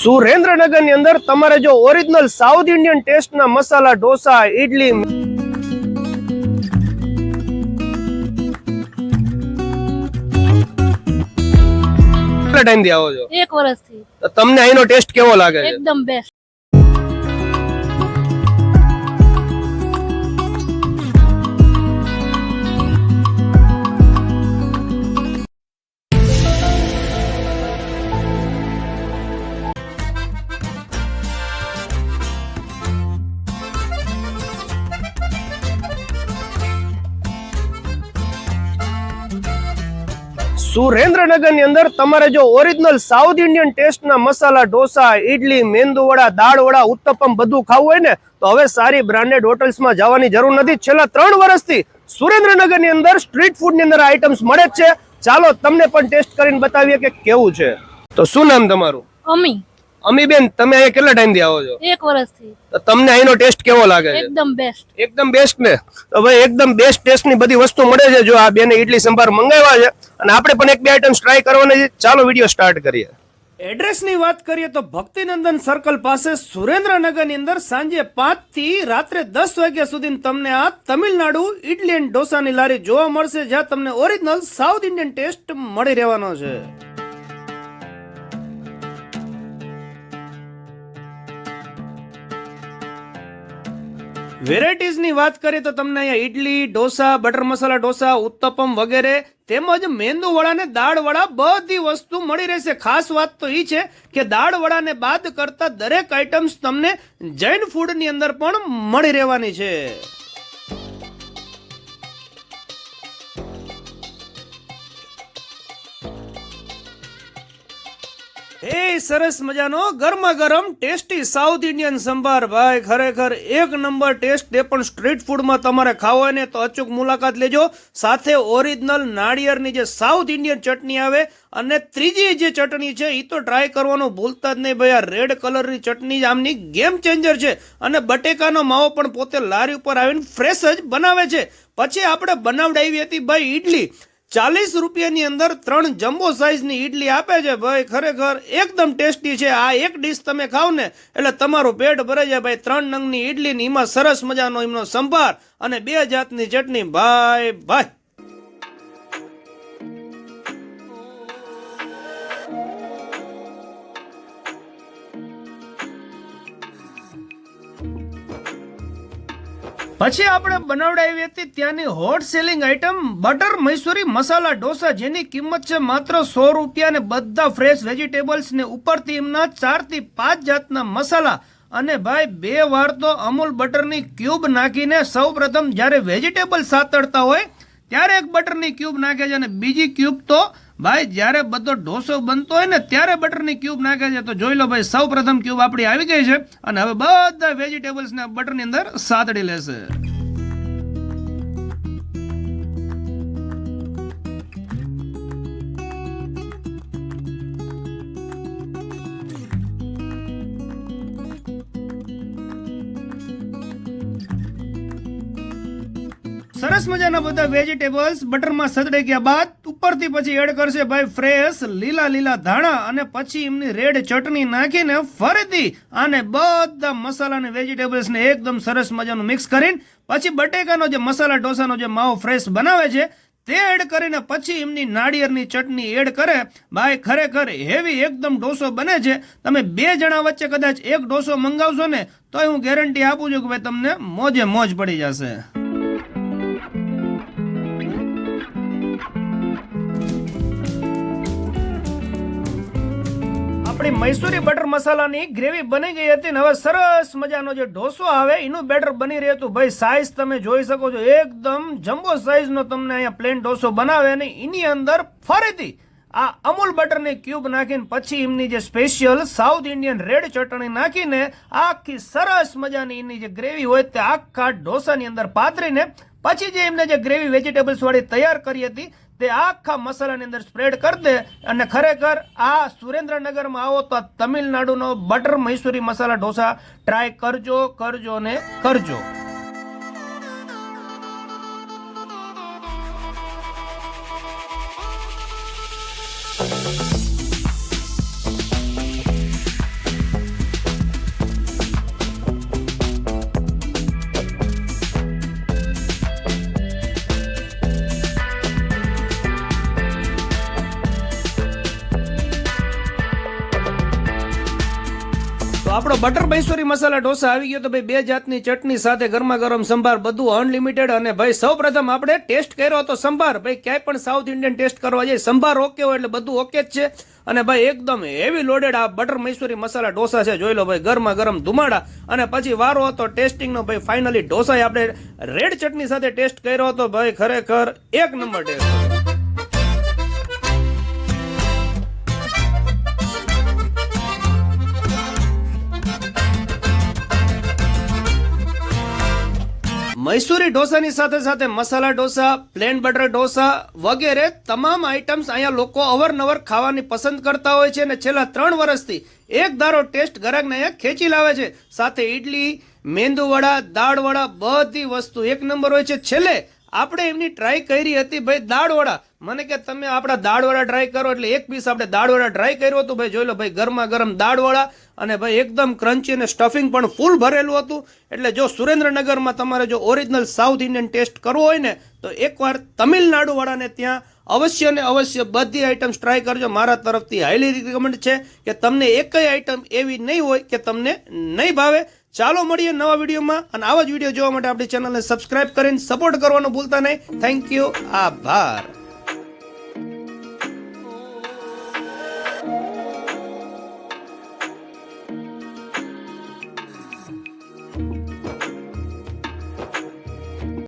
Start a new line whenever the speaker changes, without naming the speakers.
સુરેન્દ્રનગરની અંદર તમારે જો ઓરિજિનલ સાઉથ ઇન્ડિયન ટેસ્ટ ના મસાલા ઢોસા ઇડલી ટાઈમથી આવો છો?
એક વર્ષથી.
તમને અહીંનો ટેસ્ટ કેવો લાગે છે?
એકદમ બેસ્ટ
સુરેન્દ્રનગરની અંદર તમારે જો ઓરિજિનલ સાઉથ ઇન્ડિયન ટેસ્ટના મસાલા, ઢોસા ઇડલી મેંદુવડા દાળવડા દાળ વડા, ઉત્તપમ બધું ખાવું હોય ને, તો હવે સારી બ્રાન્ડેડ હોટલ્સમાં જવાની જરૂર નથી. છેલ્લા ત્રણ વર્ષથી સુરેન્દ્રનગરની અંદર સ્ટ્રીટ ફૂડની અંદર આઇટમ્સ મળે જ છે. ચાલો તમને પણ ટેસ્ટ કરીને બતાવીએ કે કેવું છે. તો શું નામ તમારું?
અમી.
અમીબેન તમે અહીંયા કેટલા ટાઈમથી આવો છો?
એક વર્ષથી.
તો તમને અહીંનો ટેસ્ટ કેવો લાગે છે?
એકદમ બેસ્ટ
એકદમ બેસ્ટ ને? તો ભાઈ એકદમ બેસ્ટ ટેસ્ટની બધી વસ્તુ મળે છે જો આ બેને ઇડલી સંભાર મંગાવ્યા છે. અને આપણે પણ એક બે આઈટમ્સ ટ્રાય કરવાની છે. ચાલો વીડિયો સ્ટાર્ટ કરીએ. એડ્રેસની વાત કરીએ તો ભક્તિનંદન સર્કલ પાસે સુરેન્દ્રનગરની અંદર સાંજે પાંચથી રાત્રે દસ વાગ્યા સુધી તમને આ તમિલનાડુ ઇડલી એન્ડ ઢોસાની લારી જોવા મળશે જ્યાં તમને ઓરિજિનલ સાઉથ ઇન્ડિયન ટેસ્ટ મળી રહેવાનો છે. વેરાયટીઝની વાત કરીએ તો તમને અહીંયા ઇડલી ઢોસા, બટર મસાલા, ઢોસા, ઉત્તપમ વગેરે તેમજ મેંદુ વડા ને દાળ વડા બધી વસ્તુ મળી રહેશે. ખાસ વાત તો એ છે કે દાળ વડાને બાદ કરતા દરેક આઇટમ્સ તમને જૈન ફૂડની અંદર પણ મળી રહેવાની છે. એ સરસ મજાનો ગરમા ગરમ ટેસ્ટી સાઉથ ઇન્ડિયન સંભાર, ભાઈ. ખરેખર એક નંબર ટેસ્ટ એ પણ સ્ટ્રીટ ફૂડમાં તમારે ખાવો હોય ને તો અચૂક મુલાકાત લેજો. સાથે ઓરિજિનલ નાળિયેરની જે સાઉથ ઇન્ડિયન ચટણી આવે અને ત્રીજી જે ચટણી છે એ તો ટ્રાય કરવાનું ભૂલતા જ નહીં, ભાઈ. આ રેડ કલરની ચટણી આમની ગેમ ચેન્જર છે. અને બટેકાનો માવો પણ પોતે લારી ઉપર આવીને ફ્રેશ જ બનાવે છે. પછી આપણે બનાવડાવી હતી, ભાઈ, ઈડલી. ચાલીસ રૂપિયાની અંદર ત્રણ જમ્બો સાઇઝની ઈડલી આપે છે ભાઈ, ખરેખર એકદમ ટેસ્ટી છે. આ એક ડીશ તમે ખાવ ને, એટલે તમારું પેટ ભરાઈ જાય ભાઈ. ત્રણ નંગની ઈડલી ની એમાં સરસ મજાનો એમનો સંભાર અને બે જાતની ચટણી. ભાઈ ભાઈ. પછી આપણે બનાવડાવી હતી ત્યાંની hot selling item butter Mysuri masala dosa જેની કિંમત છે માત્ર સો રૂપિયા અને બધા ફ્રેશ વેજીટેબલ્સ ને ઉપરથી એમના ચારથી પાંચ જાતના મસાલા. અને ભાઈ, બે વાર તો અમૂલ બટરની ક્યુબ નાખીને સૌ પ્રથમ જ્યારે વેજીટેબલ સાતડતા હોય, ત્યારે એક બટરની ક્યુબ નાખે છે અને બીજી ક્યુબ તો ભાઈ, જ્યારે બધો ઢોસો બનતો હોય ને, ત્યારે બટરની ક્યુબ નાખે છે. તો જોઈ લો ભાઈ સૌ પ્રથમ ક્યુબ આપણી આવી ગઈ છે. અને હવે બધા વેજીટેબલ્સને બટરની અંદર સાતડી લેશે. સરસ મજાના બધા વેજીટેબલ્સ બટરમાં સતડાઈ ગયા બાદ ઉપરથી પછી એડ કરશે ભાઈ ફ્રેશ લીલા લીલા ધાણા અને પછી એમની રેડ ચટણી નાખીને ફરીથી આને બધા મસાલા અને વેજીટેબલ્સ ને એકદમ સરસ મજાનું મિક્સ કરીને પછી બટેકાનો જે મસાલા, ઢોસાનો જે માવો ફ્રેશ બનાવે છે, તે એડ કરીને પછી એમની નાળિયેરની ચટણી એડ કરે. ભાઈ, ખરેખર હેવી એકદમ ઢોસો બને છે. તમે બે જણા વચ્ચે કદાચ એક ઢોસો મંગાવશો ને તો હું ગેરંટી આપું છું કે ભાઈ તમને મોજે મોજ પડી જશે. આપણી મૈસૂરી બટર મસાલાની ગ્રેવી બની ગઈ હતી ને હવે સરસ મજાનો જે ઢોસો આવે, એનું બેટર બની રહ્યું હતું. ભાઈ સાઈઝ તમે જોઈ શકો છો, એકદમ જમ્બો સાઈઝનો તમને અહીંયા પ્લેન ઢોસો બનાવે અને એની અંદર ફરીથી આ અમૂલ બટરની ક્યુબ નાખીને પછી એમની જે special South Indian red chutney નાખીને આખી સરસ મજાની એની જે ગ્રેવી હોય તે આખા ઢોસાની અંદર પાથરીને પછી જે એમને જે ગ્રેવી વેજીટેબલ્સ વાળી તૈયાર કરી હતી તે આખા મસાલાની અંદર સ્પ્રેડ કરી દે અને ખરેખર આ સુરેન્દ્રનગરમાં આવો તો તમિલનાડુનો બટર મૈસૂરી મસાલા ઢોસા ટ્રાય કરજો કરજો ને કરજો. તો આપણો બટર મૈસૂરી મસાલા ઢોસા આવી ગયો તો ભાઈ બે જાતની ચટણી સાથે ગરમા ગરમ સંભાર બધું અનલિમિટેડ અને ભાઈ સૌ પ્રથમ આપણે ટેસ્ટ કર્યો હતો સંભાર. ભાઈ ક્યાંય પણ સાઉથ ઇન્ડિયન ટેસ્ટ કરવા જાય, સંભાર ઓકે હોય એટલે બધું ઓકે જ છે. અને ભાઈ એકદમ હેવી લોડેડ આ બટર મૈસૂરી મસાલા ઢોસા છે. જોઈ લો ભાઈ ગરમા ગરમ ધુમાડા. અને પછી વારો હતો ટેસ્ટિંગનો ભાઈ ફાઇનલી ઢોસા આપણે રેડ ચટણી સાથે ટેસ્ટ કર્યો હતો ભાઈ ખરેખર એક નંબર ટેસ્ટ મૈસૂરી ઢોસાની સાથે સાથે મસાલા ઢોસા પ્લેન બટર ઢોસા વગેરે તમામ આઇટમ્સ અહીંયા લોકો અવરનવર ખાવાની પસંદ કરતા હોય છે અને છેલ્લા ત્રણ વર્ષથી એક ધારો ટેસ્ટ ગ્રાહકને અહીંયા ખેંચી લાવે છે. સાથે ઇડલી મેંદુવડા, દાળવડા બધી વસ્તુ એક નંબર હોય છે. છેલ્લે આપણે એમની ટ્રાય કરી હતી ભાઈ દાળવડા. મને કે તમે આપણા દાળવડા ટ્રાય કરો એટલે એક પીસ આપણે દાળવડા ટ્રાય કર્યું હતું ભાઈ. જોઈ લો ભાઈ ગરમા ગરમ દાળવડા અને ભાઈ એકદમ ક્રન્ચી અને સ્ટફિંગ પણ ફૂલ ભરેલું હતું. એટલે જો સુરેન્દ્રનગરમાં તમારે જો ઓરિજિનલ સાઉથ ઇન્ડિયન ટેસ્ટ કરવો હોય ને, તો એકવાર તમિલનાડુવાળાને ત્યાં અવશ્ય ને અવશ્ય બધી આઇટમ્સ ટ્રાય કરજો. મારા તરફથી હાઈલી રિકમેન્ડ છે કે તમને એકય આઇટમ એવી નહીં હોય કે તમને નહીં ભાવે. ચાલો મળીએ નવા વિડીયોમાં અને આવા જ વીડિયો જોવા માટે આપણી ચેનલને સબસ્ક્રાઇબ કરીને સપોર્ટ કરવાનું ભૂલતા નહીં. થેન્ક યુ આભાર.